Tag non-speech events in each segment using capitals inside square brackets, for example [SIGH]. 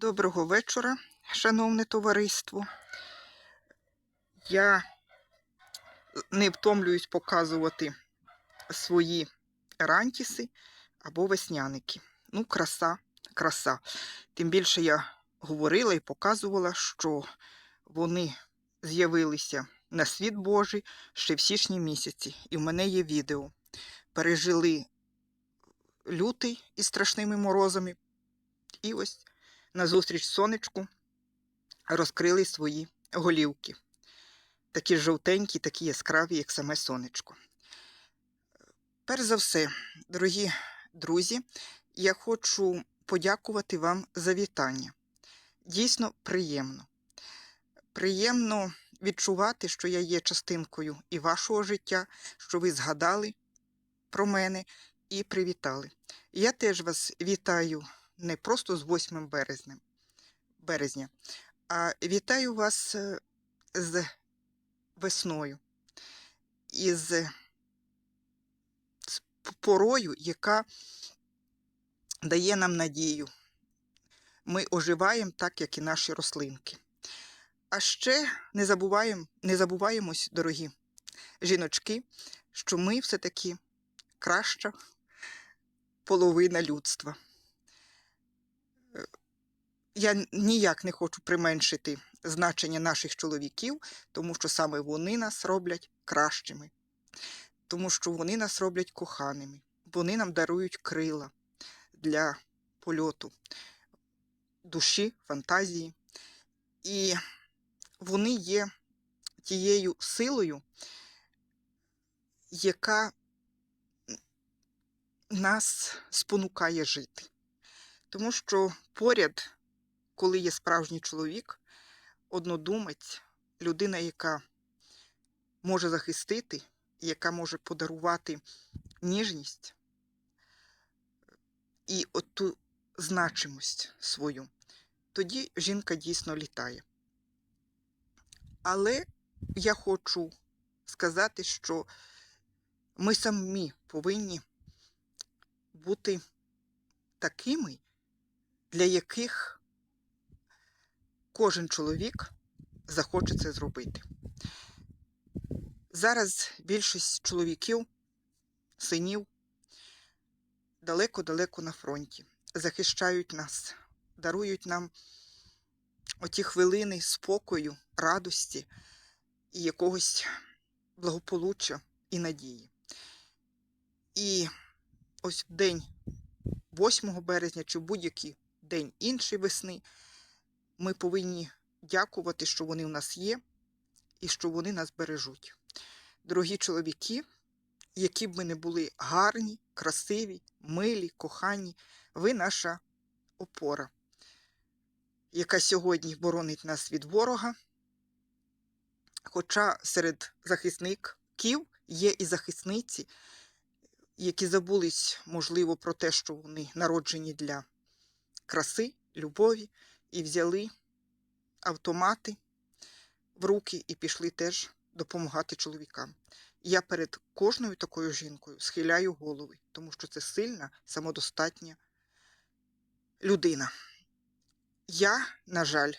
Доброго вечора, шановне товариство. Я не втомлююсь показувати свої рантіси або весняники. Ну, краса, краса. Тим більше я говорила і показувала, що вони з'явилися на світ Божий ще в січні місяці. І в мене є відео. Пережили лютий із страшними морозами. І ось назустріч сонечку розкрили свої голівки. Такі жовтенькі, такі яскраві, як саме сонечко. Перш за все, дорогі друзі, я хочу подякувати вам за вітання. Дійсно приємно. Приємно відчувати, що я є частинкою і вашого життя, що ви згадали про мене і привітали. Я теж вас вітаю не просто з 8 березня, березня, а вітаю вас е, з весною, із з порою, яка дає нам надію. Ми оживаємо так, як і наші рослинки. А ще не забуваємо, не забуваємось, дорогі жіночки, що ми все-таки краща половина людства. Я ніяк не хочу применшити значення наших чоловіків, тому що саме вони нас роблять кращими, тому що вони нас роблять коханими, вони нам дарують крила для польоту, душі, фантазії. І вони є тією силою, яка нас спонукає жити. Тому що поряд, коли є справжній чоловік, однодумець, людина, яка може захистити, яка може подарувати ніжність і оту значимость свою, тоді жінка дійсно літає. Але я хочу сказати, що ми самі повинні бути такими, для яких кожен чоловік захоче це зробити. Зараз більшість чоловіків, синів далеко-далеко на фронті, захищають нас, дарують нам оті хвилини спокою, радості і якогось благополуччя і надії. І ось в день 8 березня чи будь-який день іншої весни, ми повинні дякувати, що вони в нас є і що вони нас бережуть. Дорогі чоловіки, які б ми не були гарні, красиві, милі, кохані, ви наша опора, яка сьогодні боронить нас від ворога. Хоча серед захисників є і захисниці, які забулись, можливо, про те, що вони народжені для краси, любові, і взяли автомати в руки і пішли теж допомагати чоловікам. Я перед кожною такою жінкою схиляю голови, тому що це сильна, самодостатня людина. Я, на жаль,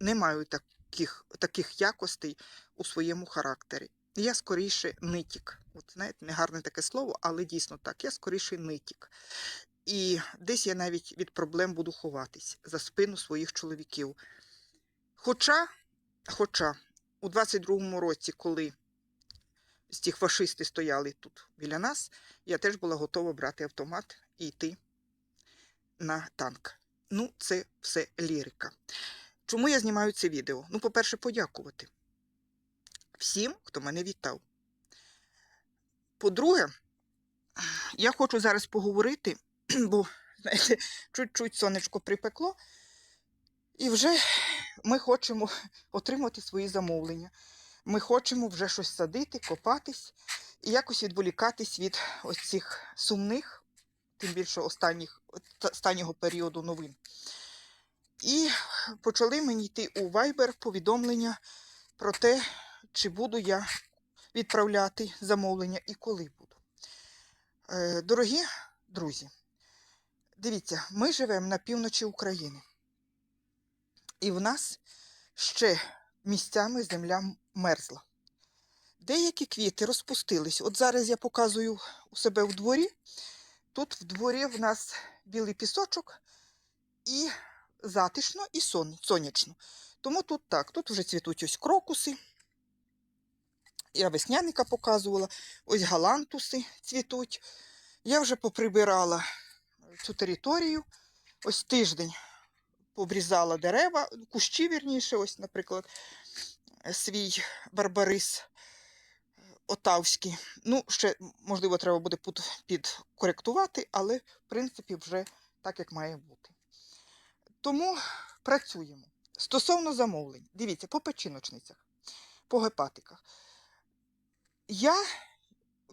не маю таких, таких якостей у своєму характері. Я скоріше нитік. От знаєте, негарне таке слово, але дійсно так. Я скоріше нитік. І десь я навіть від проблем буду ховатись за спину своїх чоловіків. Хоча, хоча у 22-му році, коли з ті фашисти стояли тут біля нас, я теж була готова брати автомат і йти на танк. Ну, це все лірика. Чому я знімаю це відео? Ну, по-перше, подякувати всім, хто мене вітав. По-друге, я хочу зараз поговорити, [CLEARS THROAT] бо, знаєте, чуть-чуть сонечко припекло, і вже ми хочемо [LAUGHS] отримати свої замовлення. Ми хочемо вже щось садити, копатись і якось відволікатись від ось цих сумних, тим більше останніх, останнього періоду новин. І почали мені йти у Viber повідомлення про те, чи буду я відправляти замовлення і коли буду. Е, Дорогі друзі, дивіться, ми живемо на півночі України. І в нас ще місцями земля мерзла. Деякі квіти розпустились. От зараз я показую у себе в дворі. Тут в дворі в нас білий пісочок і затишно, і сон, сонячно. Тому тут так, тут вже цвітуть ось крокуси. Я весняника показувала, ось галантуси цвітуть. Я вже поприбирала цю територію. Ось тиждень пообрізала дерева, кущі, вірніше, ось, наприклад, е, свій барбарис е, отавський. Ну, ще, можливо, треба буде підкоректувати, але, в принципі, вже так, як має бути. Тому працюємо. Стосовно замовлень, дивіться, по печіночницях, по гепатиках. Я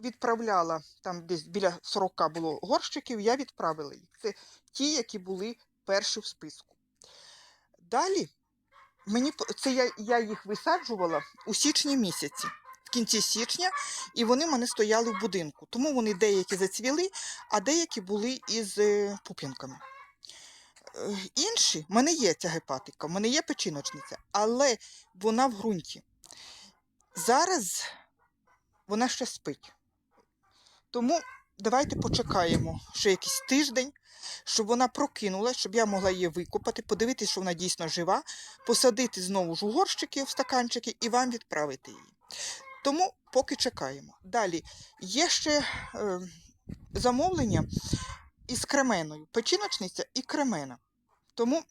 відправляла, там десь біля 40 було горщиків, я відправила їх. Це ті, які були перші в списку. Далі мені це я, я їх висаджувала у січні місяці, в кінці січня, і вони в мене стояли в будинку. Тому вони деякі зацвіли, а деякі були із е, пуп'янками. Е, Інші, в мене є ця гепатика, в мене є печіночниця, але вона в ґрунті. Зараз вона ще спить. Тому давайте почекаємо ще якийсь тиждень, щоб вона прокинулась, щоб я могла її викопати, подивитися, що вона дійсно жива, посадити знову ж у горщики в стаканчики і вам відправити її. Тому поки чекаємо. Далі є ще е, замовлення із кременою, печіночниця і кремена. Тому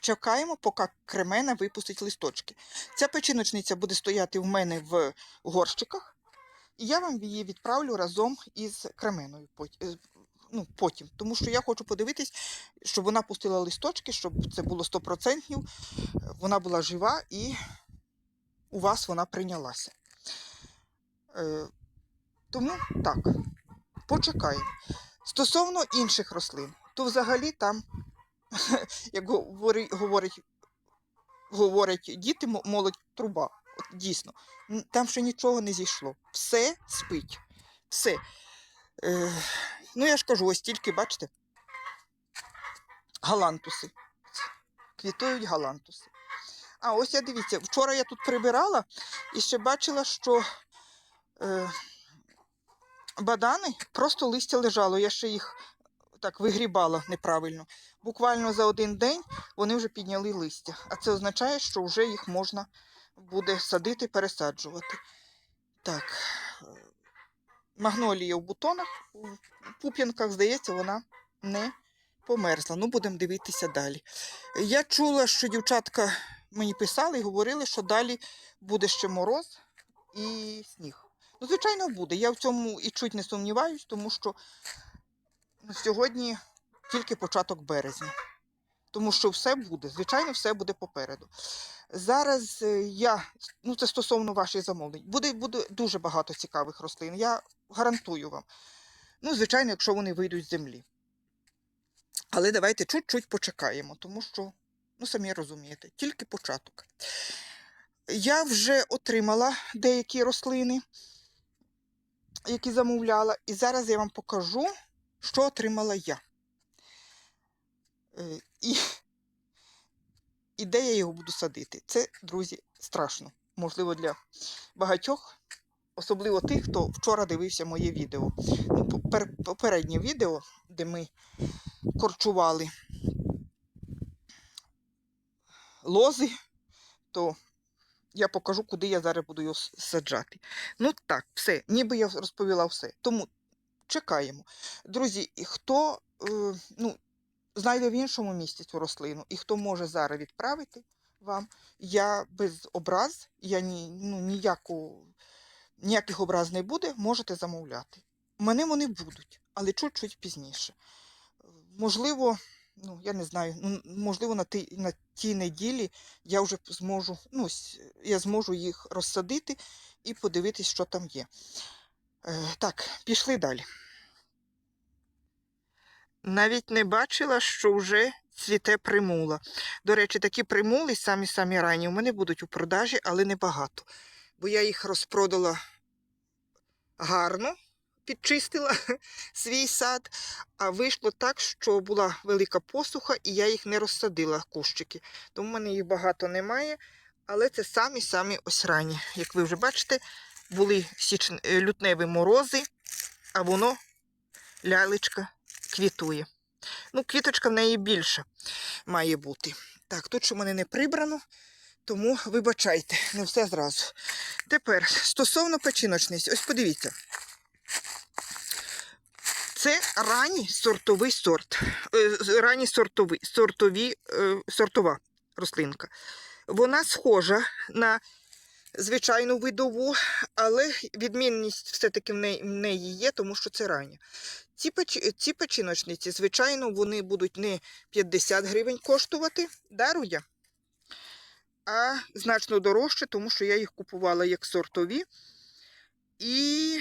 чекаємо, поки кремена випустить листочки. Ця печіночниця буде стояти в мене в горщиках, і я вам її відправлю разом із кременою е, ну, потім. Тому що я хочу подивитись, щоб вона пустила листочки, щоб це було 100%, е, вона була жива і у вас вона прийнялася. Е, тому так, почекаємо. Стосовно інших рослин, то взагалі там, [LAUGHS] як говорить, говорить, говорять діти, молодь труба. От дійсно, там ще нічого не зійшло. Все спить. Все. Е, ну, я ж кажу, ось тільки, бачите, галантуси. Квітують галантуси. А ось я дивіться, вчора я тут прибирала і ще бачила, що е, бадани просто листя лежало. Я ще їх так вигрібала неправильно. Буквально за один день вони вже підняли листя. А це означає, що вже їх можна буде садити, пересаджувати. Так. Магнолія в бутонах, у пуп'янках, здається, вона не померзла. Ну, будемо дивитися далі. Я чула, що дівчатка мені писали і говорили, що далі буде ще мороз і сніг. Ну, звичайно, буде. Я в цьому і чуть не сумніваюсь, тому що сьогодні тільки початок березня. Тому що все буде, звичайно, все буде попереду. Зараз е, я, ну це стосовно ваших замовлень, буде, буде дуже багато цікавих рослин. Я гарантую вам. Ну, звичайно, якщо вони вийдуть з землі. Але давайте чуть-чуть почекаємо, тому що, ну, самі розумієте, тільки початок. Я вже отримала деякі рослини, які замовляла, і зараз я вам покажу, що отримала я. Е, І, і де я його буду садити. Це, друзі, страшно. Можливо, для багатьох, особливо тих, хто вчора дивився моє відео. Ну, попереднє відео, де ми корчували лози, то я покажу, куди я зараз буду його саджати. Ну так, все, ніби я розповіла все. Тому чекаємо. Друзі, хто е, ну, знайде в іншому місці цю рослину, і хто може зараз відправити вам, я без образ, я ні, ну, ніяку, ніяких образ не буде, можете замовляти. Мене вони будуть, але чуть-чуть пізніше. Можливо, ну я не знаю, ну, можливо, на тій, на тій неділі я вже зможу, ну, я зможу їх розсадити і подивитись, що там є. Е, так, пішли далі. Навіть не бачила, що вже цвіте примула. До речі, такі примули самі-самі ранні у мене будуть у продажі, але небагато. Бо я їх розпродала гарно, підчистила [LAUGHS] свій сад, а вийшло так, що була велика посуха, і я їх не розсадила, кущики. Тому в мене їх багато немає. Але це самі-самі ось ранні. Як ви вже бачите, були січ... е, лютневі морози, а воно лялечка квітує. Ну, квіточка в неї більша має бути. Так, тут що в мене не прибрано, тому вибачайте, не все зразу. Тепер стосовно печіночниць, ось подивіться. Це ранній сортовий сорт. Е, Ранній сортовий, сортові, е, сортова рослинка. Вона схожа на звичайну видову, але відмінність все-таки в неї, є, тому що це рання. Ці, ці печіночниці, звичайно, вони будуть не 50 гривень коштувати, даруя, а значно дорожче, тому що я їх купувала як сортові. І,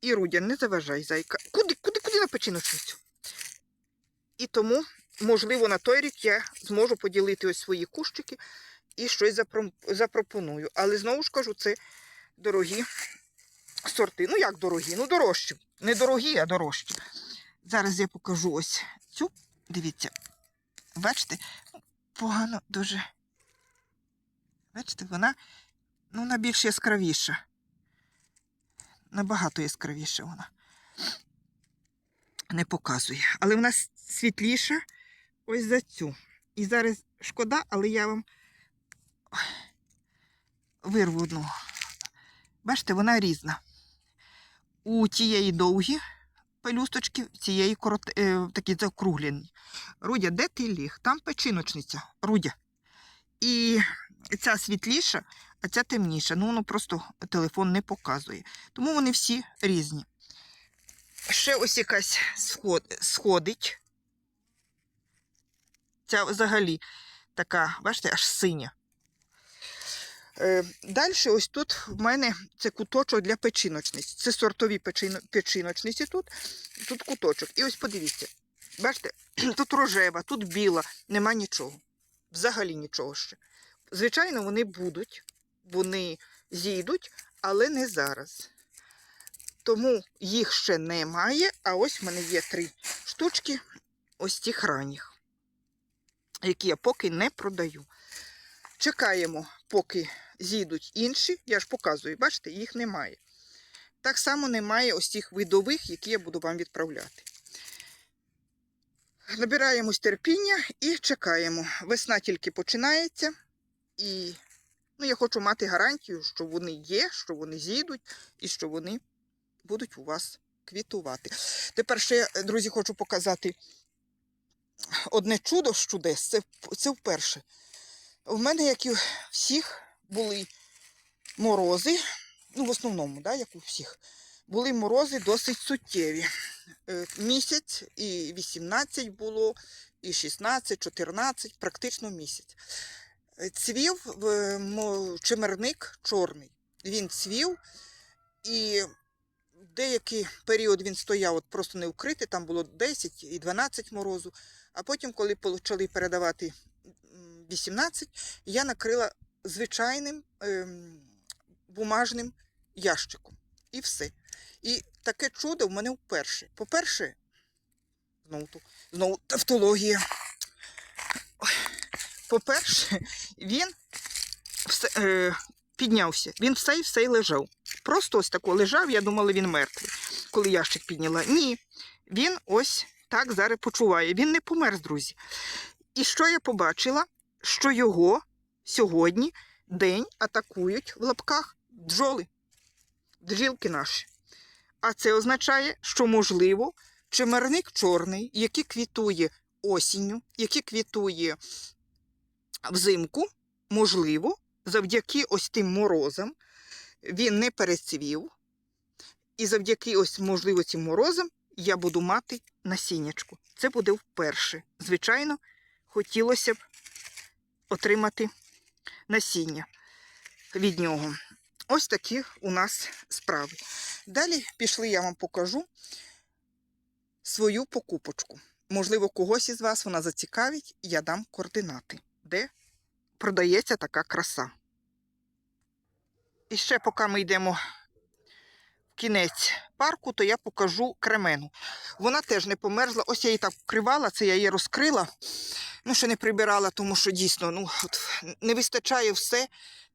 і Рудя, не заважай, зайка. Куди, куди, куди на печіночницю? І тому, можливо, на той рік я зможу поділити ось свої кущики і щось запропоную. Але знову ж кажу, це дорогі сорти. Ну, як дорогі? Ну, дорожчі. Не дорогі, а дорожчі. Зараз я покажу ось цю. Дивіться. Бачите, погано дуже. Бачите, вона, ну, вона яскравіша. Набагато яскравіша вона. Не показує. Але вона світліша ось за цю. І зараз шкода, але я вам вирву одну. Бачите, вона різна. У тієї довгі пелюсточки, цієї корот... е, такі заокруглені. Рудя, де ти ліг? Там печіночниця. Рудя. І ця світліша, а ця темніша. Ну, воно просто телефон не показує. Тому вони всі різні. Ще ось якась сход... сходить. Ця взагалі така, бачите, аж синя. Е, Далі, ось тут в мене це куточок для печіночниць. Це сортові печіночниці тут, тут куточок. І ось подивіться. Бачите, [CLEARS THROAT] тут рожева, тут біла, нема нічого. Взагалі нічого ще. Звичайно, вони будуть, вони зійдуть, але не зараз. Тому їх ще немає, а ось в мене є три штучки ось тих ранніх, які я поки не продаю. Чекаємо, поки зійдуть інші. Я ж показую, бачите, їх немає. Так само немає ось цих видових, які я буду вам відправляти. Набираємось терпіння і чекаємо. Весна тільки починається, і ну, я хочу мати гарантію, що вони є, що вони зійдуть і що вони будуть у вас квітувати. Тепер ще, друзі, хочу показати одне чудо з чудес. Це, це вперше. В мене, як і всіх, були морози, ну, в основному, да, як у всіх, були морози досить суттєві. Е, Місяць і 18 було, і 16, 14, практично місяць. Е, Цвів чимерник чорний. Він цвів, і деякий період він стояв от просто не укритий, там було 10 і 12 морозу. А потім, коли почали передавати 18, я накрила звичайним ем, бумажним ящиком. І все. І таке чудо в мене вперше. По-перше, знову, знову тавтологія. По-перше, він все, е, піднявся. Він все і все й лежав. Просто ось тако лежав, я думала, він мертвий, коли ящик підняла. Ні, він ось так зараз почуває. Він не померз, друзі. І що я побачила? Що його сьогодні день атакують в лапках бджоли, бджілки наші. А це означає, що, можливо, чимерник чорний, який квітує осінню, який квітує взимку, можливо, завдяки ось тим морозам він не перецвів. І завдяки ось, можливо, цим морозам я буду мати насіннячку. Це буде вперше. Звичайно, хотілося б отримати насіння від нього. Ось такі у нас справи. Далі пішли, я вам покажу свою покупочку. Можливо, когось із вас вона зацікавить, я дам координати, де продається така краса. І ще, поки ми йдемо кінець парку, то я покажу кремену. Вона теж не померзла. Ось я її так вкривала, це я її розкрила. Ну, ще не прибирала, тому що дійсно ну, от, не вистачає все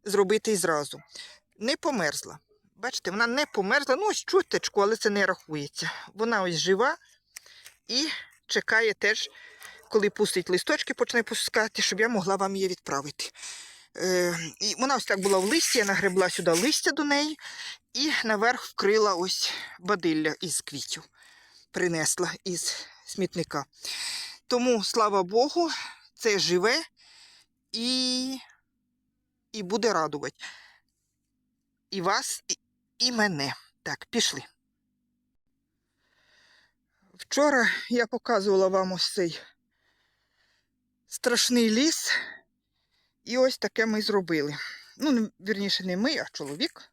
зробити і зразу. Не померзла. Бачите, вона не померзла. Ну, ось чуточку, але це не рахується. Вона ось жива і чекає теж, коли пустить листочки, почне пускати, щоб я могла вам її відправити. Е, і вона ось так була в листі, я нагребла сюди листя до неї і наверх вкрила ось бадилля із квітів. Принесла із смітника. Тому, слава Богу, це живе і, і буде радувати. І вас, і, і мене. Так, пішли. Вчора я показувала вам ось цей страшний ліс. І ось таке ми зробили. Ну, вірніше, не ми, а чоловік.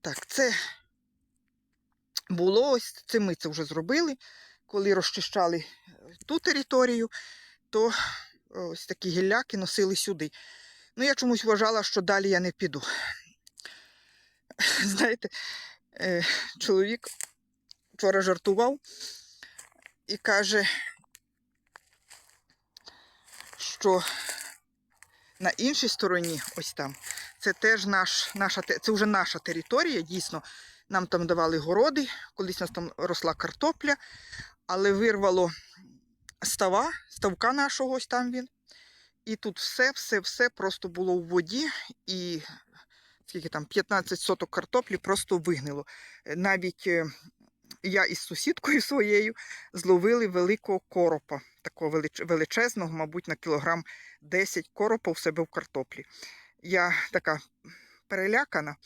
Так, це було ось, це ми це вже зробили. Коли розчищали е, ту територію, то ось такі гілляки носили сюди. Ну, я чомусь вважала, що далі я не піду. [LAUGHS] Знаєте, е, чоловік вчора жартував і каже, що на іншій стороні, ось там, це теж наш, наша, це вже наша територія, дійсно. Нам там давали городи, колись у нас там росла картопля, але вирвало става, ставка нашого, ось там він. І тут все, все, все просто було у воді, і скільки там 15 соток картоплі просто вигнило. Е, Навіть е, я із сусідкою своєю зловили великого коропа, такого величезного, мабуть, на кілограм 10 коропа в себе в картоплі. Я така перелякана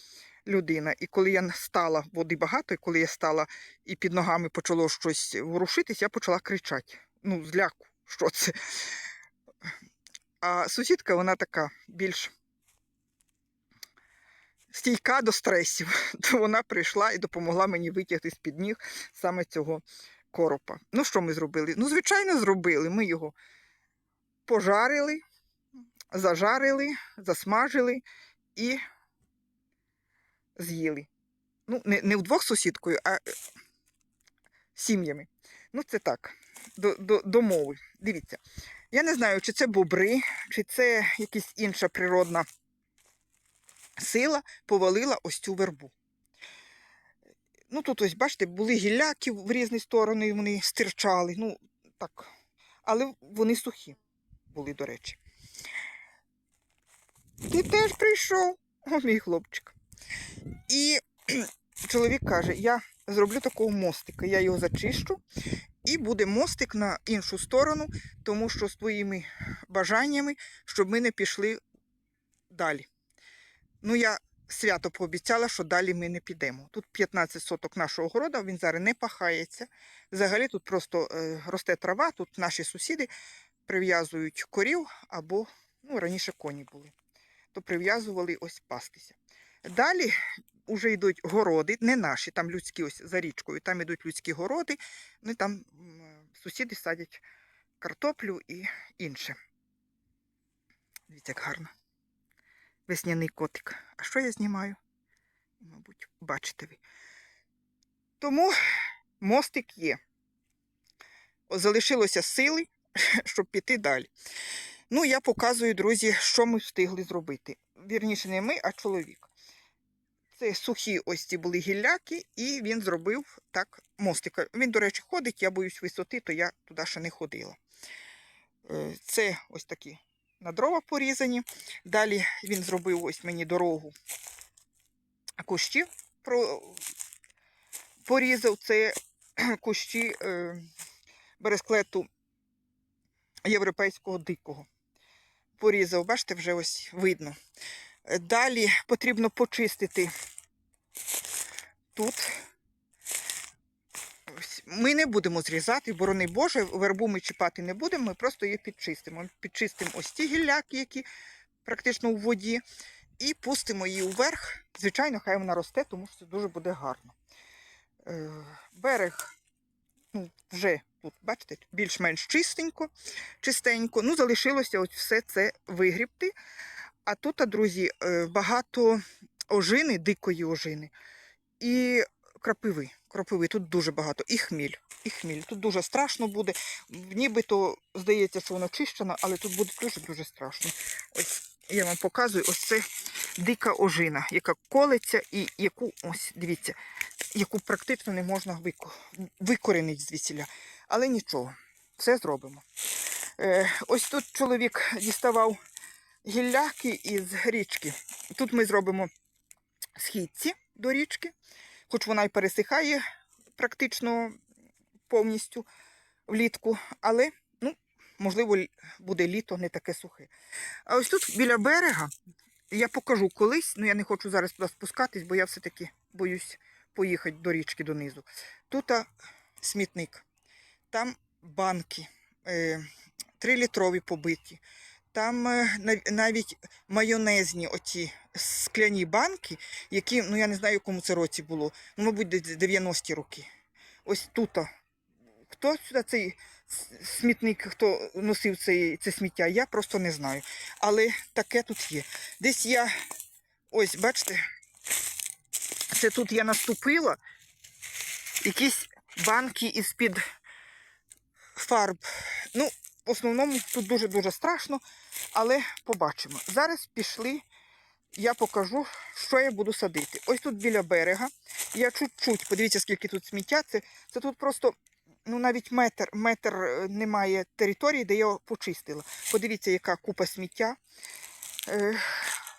людина, і коли я стала, води багато, і коли я стала і під ногами почало щось ворушитись, я почала кричати. Ну, зляку, що це. А сусідка, вона така більш стійка до стресів, [LAUGHS] то вона прийшла і допомогла мені витягти з-під ніг саме цього коропа. Ну, що ми зробили? Ну, звичайно, зробили. Ми його пожарили, зажарили, засмажили і з'їли. Ну, не, не вдвох сусідкою, а е, сім'ями. Ну, це так, до, до, до мови. Дивіться. Я не знаю, чи це бобри, чи це якась інша природна сила повалила ось цю вербу. Ну, тут ось, бачите, були гілляки в різні сторони, вони стирчали. Ну, так. Але вони сухі були, до речі. Ти теж прийшов, о, мій хлопчик. І [CLEARS THROAT] чоловік каже: я зроблю такого мостика, я його зачищу, і буде мостик на іншу сторону, тому що з твоїми бажаннями, щоб ми не пішли далі. Ну, я свято пообіцяла, що далі ми не підемо. Тут 15 соток нашого города, він зараз не пахається. Взагалі тут просто е, росте трава, тут наші сусіди прив'язують корів або ну, раніше коні були, то прив'язували ось пастися. Далі вже йдуть городи, не наші, там людські ось за річкою, там йдуть людські городи, ну і там сусіди садять картоплю і інше. Дивіться, як гарно. Весняний котик. А що я знімаю? Мабуть, бачите ви. Тому мостик є. Залишилося сили, [LAUGHS] щоб піти далі. Ну, я показую, друзі, що ми встигли зробити. Вірніше, не ми, а чоловік. Це сухі ось ці були гілляки, і він зробив так мостика. Він, до речі, ходить, я боюсь висоти, то я туди ще не ходила. Е, Це ось такі на дрова порізані. Далі він зробив ось мені дорогу кущів порізав. Це кущі е, бересклету європейського дикого. Порізав, бачите, вже ось видно. Е, Далі потрібно почистити тут. Ми не будемо зрізати, борони Боже, вербу ми чіпати не будемо, ми просто її підчистимо. Підчистимо ось ті гілляки, які практично у воді, і пустимо її вверх. Звичайно, хай вона росте, тому що це дуже буде гарно. Е, Берег ну, вже тут, бачите, більш-менш чистенько, чистенько. Ну, залишилося ось все це вигрібти. А тут, друзі, е, багато ожини, дикої ожини. і крапиви. Крапиви тут дуже багато. І хміль. І хміль. Тут дуже страшно буде. Нібито здається, що воно чищено, але тут буде дуже-дуже страшно. Ось я вам показую, ось це дика ожина, яка колиться і яку, ось, дивіться, яку практично не можна вико... викорінити звідсіля. Але нічого, все зробимо. Е, ось тут чоловік діставав гілляки із річки. Тут ми зробимо східці до річки, хоч вона й пересихає практично повністю влітку, але, ну, можливо, буде літо не таке сухе. А ось тут біля берега я покажу колись, ну я не хочу зараз туди спускатись, бо я все-таки боюсь поїхати до річки донизу. Тут смітник, там банки, е, 3-літрові побиті. Там е, навіть майонезні оті скляні банки, які, ну я не знаю, в якому це році було, ну, мабуть, десь 90-ті роки. Ось тут. Хто сюди цей смітник, хто носив цей, це сміття, я просто не знаю. Але таке тут є. Десь я, ось, бачите, це тут я наступила, якісь банки із-під фарб. Ну, в основному тут дуже-дуже страшно, але побачимо. Зараз пішли, я покажу, що я буду садити. Ось тут біля берега. Я чуть-чуть, подивіться, скільки тут сміття. Це, це тут просто ну, навіть метр, метр е, немає території, де я його почистила. Подивіться, яка купа сміття. Е,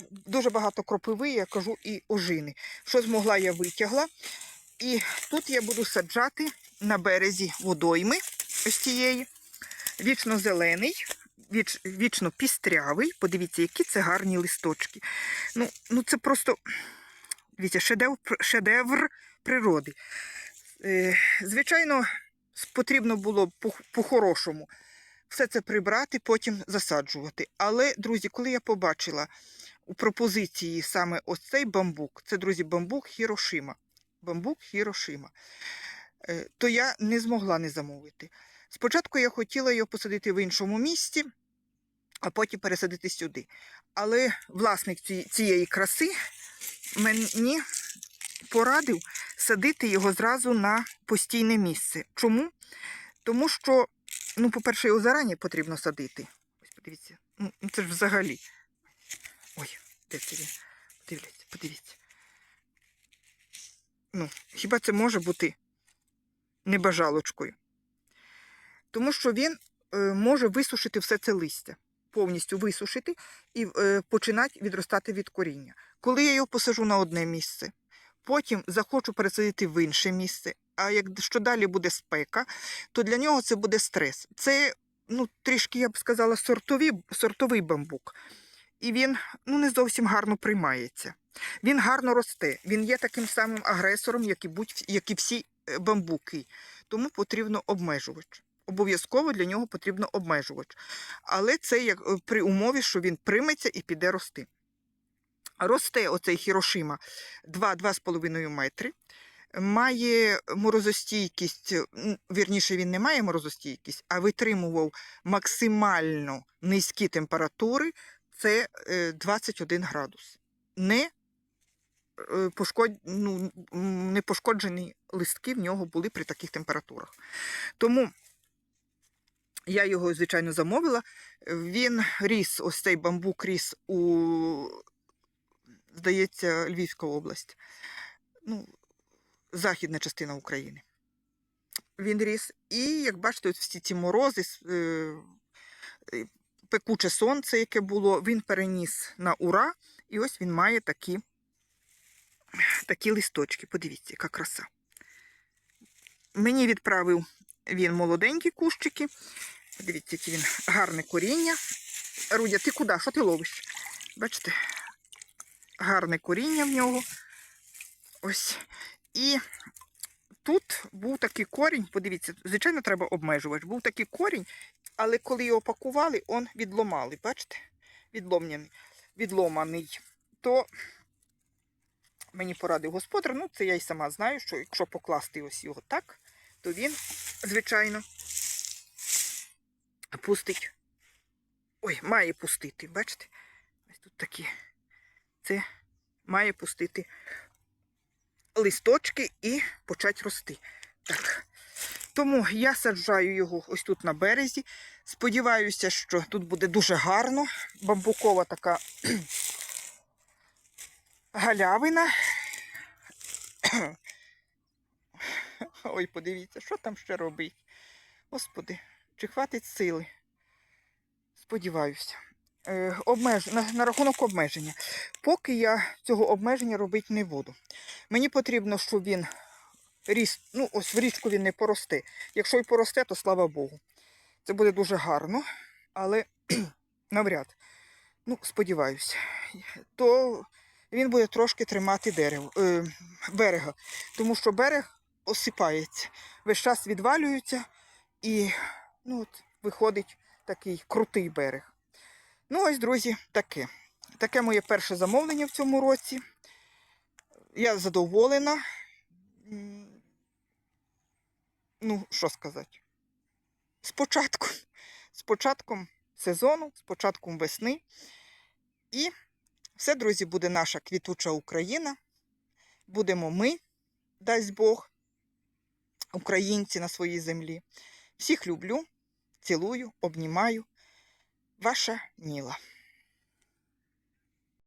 дуже багато кропиви, я кажу, і ожини. Що змогла, я витягла. І тут я буду саджати на березі водойми ось цієї. Вічно зелений, віч, вічно пістрявий. Подивіться, які це гарні листочки. Ну, ну це просто дивіться, шедевр, шедевр природи. Е, звичайно, потрібно було по-хорошому все це прибрати, потім засаджувати. Але, друзі, коли я побачила у пропозиції саме ось цей бамбук, це, друзі, бамбук Хірошима. Бамбук Хірошима. Е, То я не змогла не замовити. Спочатку я хотіла його посадити в іншому місці, а потім пересадити сюди. Але власник цієї краси мені порадив садити його зразу на постійне місце. Чому? Тому що, ну, по-перше, його зарані потрібно садити. Ось подивіться, ну ну, це ж взагалі. Ой, де це він? Подивіться, подивіться. Ну, хіба це може бути небажалочкою? Тому що він е, може висушити все це листя, повністю висушити і е, починати відростати від коріння. Коли я його посажу на одне місце, потім захочу пересадити в інше місце, а якщо далі буде спека, то для нього це буде стрес. Це ну, трішки, я б сказала, сортові, сортовий бамбук. І він ну, не зовсім гарно приймається. Він гарно росте, він є таким самим агресором, як і, будь, як і всі бамбуки. Тому потрібно обмежувач. Обов'язково для нього потрібно обмежувач. Але це як е, при умові, що він прийметься і піде рости. Росте оцей Хірошима 2-2,5 метри. Має морозостійкість, вірніше, він не має морозостійкість, а витримував максимально низькі температури це е, 21 градус. Не, е, пошкод... ну, м, не пошкоджені листки в нього були при таких температурах. Тому я його, звичайно, замовила. Він ріс, ось цей бамбук ріс у, здається, Львівська область. Ну, західна частина України. Він ріс. І, як бачите, от всі ці морози, е, е, пекуче сонце, яке було, він переніс на ура. І ось він має такі, такі листочки. Подивіться, яка краса. Мені відправив він молоденькі кущики. Подивіться, яке він гарне коріння. Рудя, ти куди? Що ти ловиш? Бачите, гарне коріння в нього. Ось. І тут був такий корінь, подивіться, звичайно, треба обмежувати. Був такий корінь, але коли його пакували, он відломали, бачите? Відломлений, відломаний. То мені порадив господар, ну це я й сама знаю, що якщо покласти ось його так, то він, звичайно, пустить. Ой, має пустити, бачите? Ось тут такі. Це має пустити листочки і почать рости. Так. Тому я саджаю його ось тут на березі. Сподіваюся, що тут буде дуже гарно. Бамбукова така галявина. [COUGHS] Ой, подивіться, що там ще робить. Господи, чи хватить сили? Сподіваюся. Е, обмеж... на, на рахунок обмеження. Поки я цього обмеження робити не буду. Мені потрібно, щоб він ріс, ну, ось в річку він не поросте. Якщо й поросте, то слава Богу. Це буде дуже гарно, але [CLEARS THROAT] навряд. Ну, сподіваюся. То він буде трошки тримати дерево, е, берега, тому що берег осипається, весь час відвалюється і ну, от, виходить такий крутий берег. Ну, ось, друзі, таке. Таке моє перше замовлення в цьому році. Я задоволена. Ну, що сказати? З початком, з початком сезону, з початком весни. І все, друзі, буде наша квітуча Україна. Будемо ми, дасть Бог, українці на своїй землі. Всіх люблю, цілую, обнімаю. Ваша Ніла.